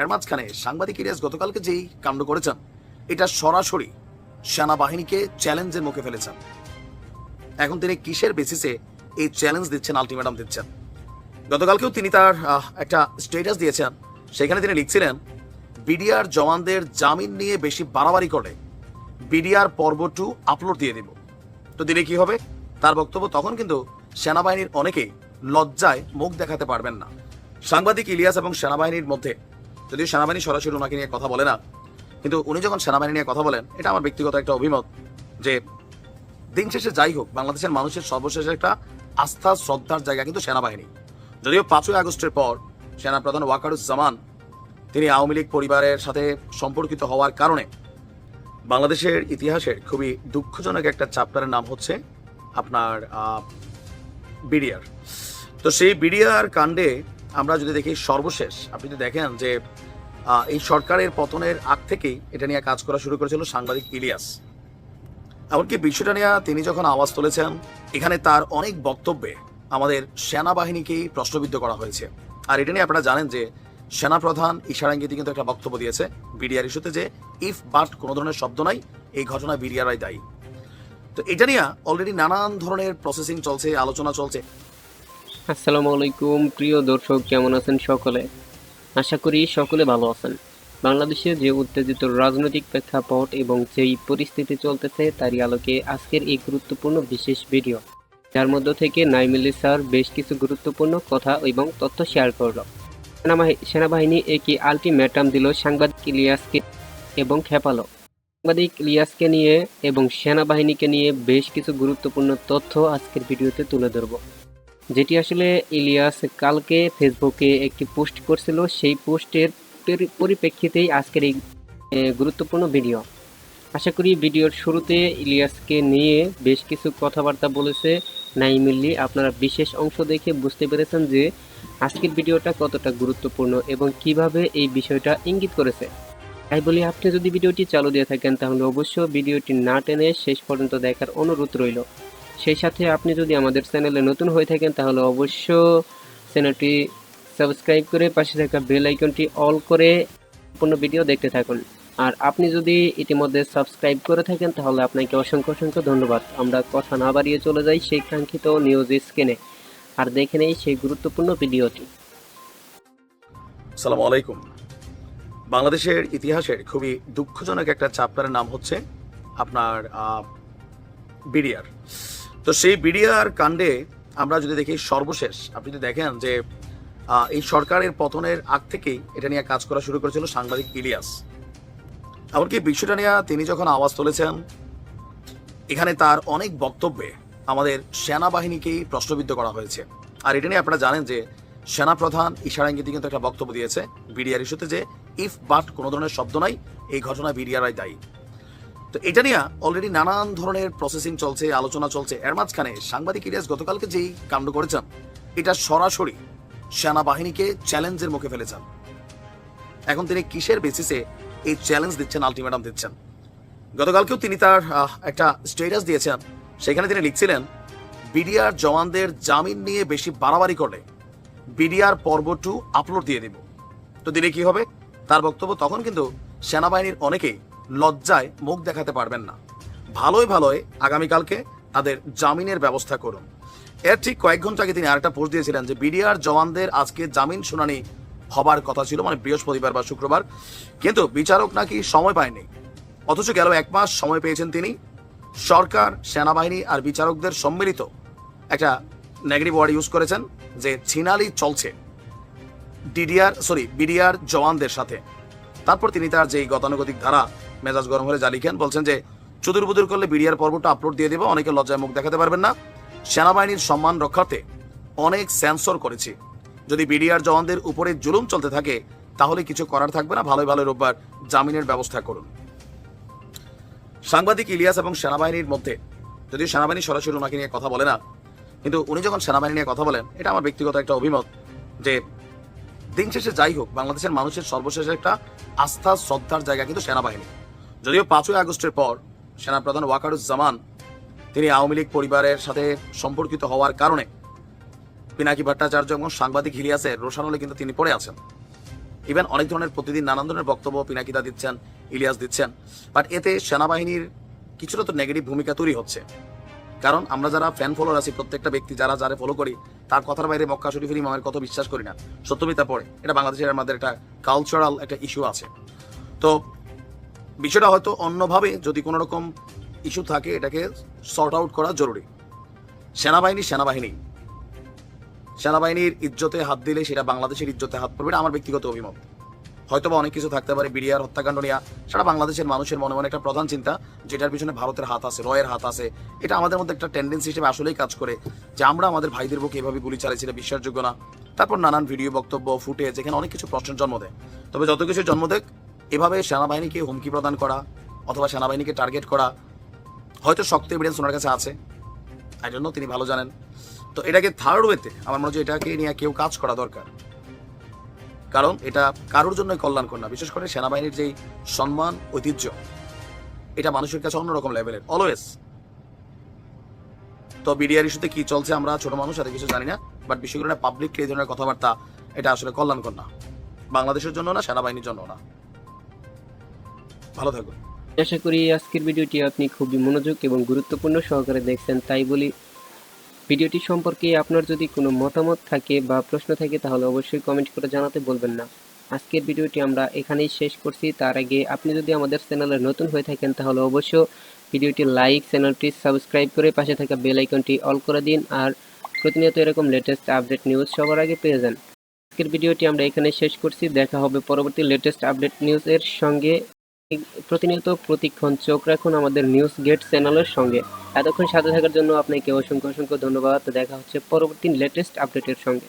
এর মাঝখানে সাংবাদিক ইলিয়াস গতকালকে যেই কাণ্ড করেছেন, এটা সরাসরি সেনাবাহিনীকে চ্যালেঞ্জের মুখে ফেলেছেন। এখন তিনি কিসের বেসিসে এই চ্যালেঞ্জ দিচ্ছেন আলটিমেটাম দিচ্ছেন? গতকালকেও তিনি তার একটা স্টেটাস দিয়েছেন। সেখানে তিনি লিখছিলেন বিডিআর জওয়ানদের জামিন নিয়ে বেশি বাড়াবাড়ি করে বিডিআর পর্ব টু আপলোড দিয়ে দিব। তো দিলে কি হবে? তার বক্তব্য তখন কিন্তু সেনাবাহিনীর অনেকেই লজ্জায় মুখ দেখাতে পারবেন না। সাংবাদিক ইলিয়াস এবং সেনাবাহিনীর মধ্যে যদিও সেনাবাহিনী সরাসরি ওনাকে নিয়ে কথা বলে না, কিন্তু উনি যখন সেনাবাহিনী নিয়ে কথা বলেন, এটা আমার ব্যক্তিগত একটা অভিমত যে দিন শেষে যাই হোক, বাংলাদেশের মানুষের সর্বশেষ একটা আস্থা, শ্রদ্ধার জায়গা কিন্তু সেনাবাহিনী। যদিও পাঁচই আগস্টের পর সেনাপ্রধান ওয়াকারুজ্জামান, তিনি আওয়ামী লীগ পরিবারের সাথে সম্পর্কিত হওয়ার কারণে বাংলাদেশের ইতিহাসের খুবই দুঃখজনক একটা চ্যাপ্টারের নাম হচ্ছে আপনার বিডিআর। তো সেই বিডিআর কাণ্ডে আমরা যদি দেখি সর্বশেষ, আপনি যদি দেখেন যে এই সরকারের পতনের আগ থেকেই এটা নিয়ে কাজ করা শুরু করেছিল সাংবাদিক ইলিয়াস। এমনকি বিষয়টা নিয়ে তিনি যখন আওয়াজ তুলেছেন, এখানে তার অনেক বক্তব্যে আমাদের সেনাবাহিনীকেই প্রশ্নবিদ্ধ করা হয়েছে। আর এটা নিয়ে আপনারা জানেন যে সেনাপ্রধান ইশারাঙ্গিতি কিন্তু একটা বক্তব্য দিয়েছে বিডিআর ইস্যুতে যে ইফ বাট কোনো ধরনের শব্দ নাই, এই ঘটনা বিডিআরআই দায়ী। তো এটা নিয়ে অলরেডি নানান ধরনের প্রসেসিং চলছে, আলোচনা চলছে। আসসালামু আলাইকুম। প্রিয় দর্শক, কেমন আছেন সকলে? আশা করি সকলে ভালো আছেন। বাংলাদেশে যে উত্তেজিত রাজনৈতিক প্রেক্ষাপট এবং যেই পরিস্থিতি চলতেছে তারই আলোকে আজকের এই গুরুত্বপূর্ণ বিশেষ ভিডিও। যার মধ্য থেকে নাইমিলি স্যার বেশ কিছু গুরুত্বপূর্ণ কথা এবং তথ্য শেয়ার করল। সেনাবাহি- সেনাবাহিনী একই আলটিমেটাম দিল সাংবাদিক ইলিয়াসকে এবং খেপালো। সাংবাদিক ইলিয়াসকে নিয়ে এবং সেনাবাহিনীকে নিয়ে বেশ কিছু গুরুত্বপূর্ণ তথ্য আজকের ভিডিওতে তুলে ধরবো। যেটি আসলে ইলিয়াস কালকে ফেসবুকে একটি পোস্ট করছিল, সেই পোস্টের পরিপ্রেক্ষিতেই আজকের এই গুরুত্বপূর্ণ ভিডিও। আশা করি ভিডিওর শুরুতে ইলিয়াসকে নিয়ে বেশ কিছু কথাবার্তা বলেছে নাইমিল্লি আপনারা বিশেষ অংশ দেখে বুঝতে পেরেছেন যে আজকের ভিডিওটা কতটা গুরুত্বপূর্ণ এবং কীভাবে এই বিষয়টা ইঙ্গিত করেছে। তাই বলি, আপনি যদি ভিডিওটি চালু দিয়ে থাকেন, তাহলে অবশ্যই ভিডিওটি না টেনে শেষ পর্যন্ত দেখার অনুরোধ রইল। সেই সাথে আপনি যদি আমাদের চ্যানেলে নতুন হয়ে থাকেন, তাহলে অবশ্য চ্যানেলটি সাবস্ক্রাইব করে পাশে থাকা বেল আইকনটি অল করে সম্পূর্ণ ভিডিও দেখতে থাকুন। আর আপনি যদি ইতিমধ্যে সাবস্ক্রাইব করে থাকেন, তাহলে আপনাকে অসংখ্য অসংখ্য ধন্যবাদ। আমরা কথা না বাড়িয়ে চলে যাই সেই কাঙ্ক্ষিত নিউজ স্ক্রিনে আর দেখে নেই সেই গুরুত্বপূর্ণ ভিডিওটি। সালাম আলাইকুম। বাংলাদেশের ইতিহাসের খুবই দুঃখজনক একটা চ্যাপ্টারের নাম হচ্ছে আপনার বিডিআর। তো সেই বিডিআর কাণ্ডে আমরা যদি দেখি সর্বশেষ, আপনি যদি দেখেন যে এই সরকারের পতনের আগ থেকেই এটা নিয়ে কাজ করা শুরু করেছিল সাংবাদিক ইলিয়াস। এমনকি বিষয়টা নিয়ে তিনি যখন আওয়াজ তুলেছেন, এখানে তার অনেক বক্তব্যে আমাদের সেনাবাহিনীকেই প্রশ্নবিদ্ধ করা হয়েছে। আর এটা নিয়ে আপনারা জানেন যে, সেনাপ্রধান ইশারাঙ্গিতি কিন্তু একটা বক্তব্য দিয়েছে বিডিআর ইস্যুতে যে, ইফ বাট কোনো ধরনের শব্দ নাই, এই ঘটনা বিডিআরআই দায়ী। তো এটা নিয়ে অলরেডি নানান ধরনের প্রসেসিং চলছে, আলোচনা চলছে। এর মাঝখানে সাংবাদিক ইলিয়াস গতকালকে যেই কাণ্ড করেছেন, এটা সরাসরি সেনাবাহিনীকে চ্যালেঞ্জের মুখে ফেলেছেন। এখন তিনি কিসের বেসিসে এই চ্যালেঞ্জ দিচ্ছেন আলটিমেটাম দিচ্ছেন? গতকালকেও তিনি তার একটা স্টেটাস দিয়েছেন। সেখানে তিনি লিখছিলেন, বিডিআর জওয়ানদের জামিন নিয়ে বেশি বাড়াবাড়ি করে বিডিআর পর্ব টু আপলোড দিয়ে দিব। তো দিলে কি হবে? তার বক্তব্য তখন কিন্তু সেনাবাহিনীর অনেকেই লজ্জায় মুখ দেখাতে পারবেন না। ভালোই ভালোই আগামীকালকে তাদের জামিনের ব্যবস্থা করুন। এর ঠিক কয়েক ঘণ্টা আগে তিনি আরেকটা পোস্ট দিয়েছিলেন যে বিডিআর জওয়ানদের আজকে জামিন শুনানি হবার কথা ছিল মানে বৃহস্পতিবার বা শুক্রবার। কিন্তু বিচারক নাকি সময় পায়নি। অথচ গেল এক মাস সময় পেয়েছেন তিনি। সরকার, সেনাবাহিনী আর বিচারকদের সম্মিলিত একটা নেগেটিভ ওয়ার্ড ইউজ করেছেন যে ছিনালি চলছে। ডিডিআর, সরি, বিডিআর জওয়ানদের সাথে। তারপর তিনি তার যেই গতানুগতিক ধারা মেজাজ গরম হলে যা লিখেন, বলছেন যে চুদুর বুদুর করলে বিডিআর পর্বটা আপলোড দিয়ে দেবো, অনেকে লজ্জায় মুখ দেখাতে পারবেন না। সেনাবাহিনীর সম্মান রক্ষার্থে অনেক সেন্সর করেছি। যদি বিডিআর জওয়ানদের উপরে জুলুম চলতে থাকে, তাহলে কিছু করার থাকবে না। ভালোই ভালো রোববার জামিনের ব্যবস্থা করুন। সাংবাদিক ইলিয়াস এবং সেনাবাহিনীর মধ্যে, যদিও সেনাবাহিনী সরাসরি ওনাকে নিয়ে কথা বলে না, কিন্তু উনি যখন সেনাবাহিনী নিয়ে কথা বলেন, এটা আমার ব্যক্তিগত একটা অভিমত যে দিন শেষে যাই হোক, বাংলাদেশের মানুষের সর্বশেষ একটা আস্থা, শ্রদ্ধার জায়গা কিন্তু সেনাবাহিনী। যদিও পাঁচই আগস্টের পর সেনাপ্রধান ওয়াকারুজ্জামান তিনি আওয়ামী লীগ পরিবারের সাথে সম্পর্কিত হওয়ার কারণে পিনাকি ভট্টাচার্য এবং সাংবাদিক হিলিয়াসের রোশানলে কিন্তু তিনি পড়ে আছেন। ইভেন অনেক ধরনের প্রতিদিন নানান ধরনের বক্তব্য পিনাকিদা দিচ্ছেন, ইলিয়াস দিচ্ছেন। বাট এতে সেনাবাহিনীর কিছুটা তো নেগেটিভ ভূমিকা তৈরি হচ্ছে। কারণ আমরা যারা ফ্যান ফলোয়ার আছি, প্রত্যেকটা ব্যক্তি যারা যারা ফলো করি, তার কথার বাইরে মক্কা শরীফের ইমামের কত বিশ্বাস করি না। সত্যমিতা পড়ে, এটা বাংলাদেশের আমাদের একটা কালচারাল একটা ইস্যু আছে। তো বিষয়টা হয়তো অন্যভাবে যদি কোনো রকম ইস্যু থাকে, এটাকে সর্ট আউট করা জরুরি। সেনাবাহিনী সেনাবাহিনী। সেনাবাহিনীর ইজ্জতে হাত দিলে সেটা বাংলাদেশের ইজ্জতে হাত পড়বে আমার ব্যক্তিগত অভিমত। হয়তো বা অনেক কিছু থাকতে পারে বিডিআর হত্যাকাণ্ড নিয়ে। সেটা বাংলাদেশের মানুষের মনে মনে একটা প্রধান চিন্তা যেটার পিছনে ভারতের হাত আছে, রয়ের হাত আছে, এটা আমাদের মধ্যে একটা টেন্ডেন্সি হিসেবে আসলেই কাজ করে যে আমরা আমাদের ভাইদের বুকে এভাবে গুলি চালিয়েছি, এটা বিশ্বাসযোগ্য না। তারপর নানান ভিডিও বক্তব্য ফুটে যেখানে অনেক কিছু প্রশ্নের জন্ম দেয়। তবে যত কিছু জন্ম দেয় এভাবে সেনাবাহিনীকে হুমকি প্রদান করা অথবা সেনাবাহিনীকে টার্গেট করা, হয়তো শক্ত এভিডেন্স ওনার কাছে আছে। তাই জন্য তিনি ভালো জানেন। তো এটাকে থার্ড ওয়েতে আমার মনে হচ্ছে এটাকে নিয়ে কেউ কাজ করা দরকার। কারণ এটা কারোর জন্যই কল্যাণকর না, বিশেষ করে সেনাবাহিনীর যেই সম্মান, ঐতিহ্য এটা মানুষের কাছে অন্যরকম লেভেলের অলওয়েজ তো বিডিআর ইস্যুতে কি চলছে আমরা ছোট মানুষ, এত কিছু জানি না বাট বিশেষ করে পাবলিক এই ধরনের কথাবার্তা, এটা আসলে কল্যাণকর না। বাংলাদেশের জন্য না, সেনাবাহিনীর জন্য না। ভালো থাকুন। আশা করি আজকের ভিডিওটি আপনি খুবই মনোযোগ এবং গুরুত্বপূর্ণ সহকারে দেখছেন, তাই বলি ভিডিওটি সম্পর্কে আপনার যদি কোনো মতামত থাকে বা প্রশ্ন থাকে, তাহলে অবশ্যই কমেন্ট করে জানাতে বলবেন না। আজকের ভিডিওটি আমরা এখানেই শেষ করছি। তার আগে আপনি যদি আমাদের চ্যানেলে নতুন হয়ে থাকেন, তাহলে অবশ্য ভিডিওটি লাইক, চ্যানেলটি সাবস্ক্রাইব করে পাশে থাকা বেল আইকনটি অল করে দিন। আর প্রতিনিয়ত এরকম লেটেস্ট আপডেট নিউজ সবার আগে পেয়ে যান। আজকের ভিডিওটি আমরা এখানে শেষ করছি। দেখা হবে পরবর্তী লেটেস্ট আপডেট নিউজের সঙ্গে। প্রতিনিয়ত প্রতিক্ষণ চোখ রাখুন আমাদের নিউজ গেট চ্যানেলের সঙ্গে। এতক্ষণ সাথে থাকার জন্য আপনাকে অসংখ্য অসংখ্য ধন্যবাদ। দেখা হচ্ছে পরবর্তী লেটেস্ট আপডেটের সঙ্গে।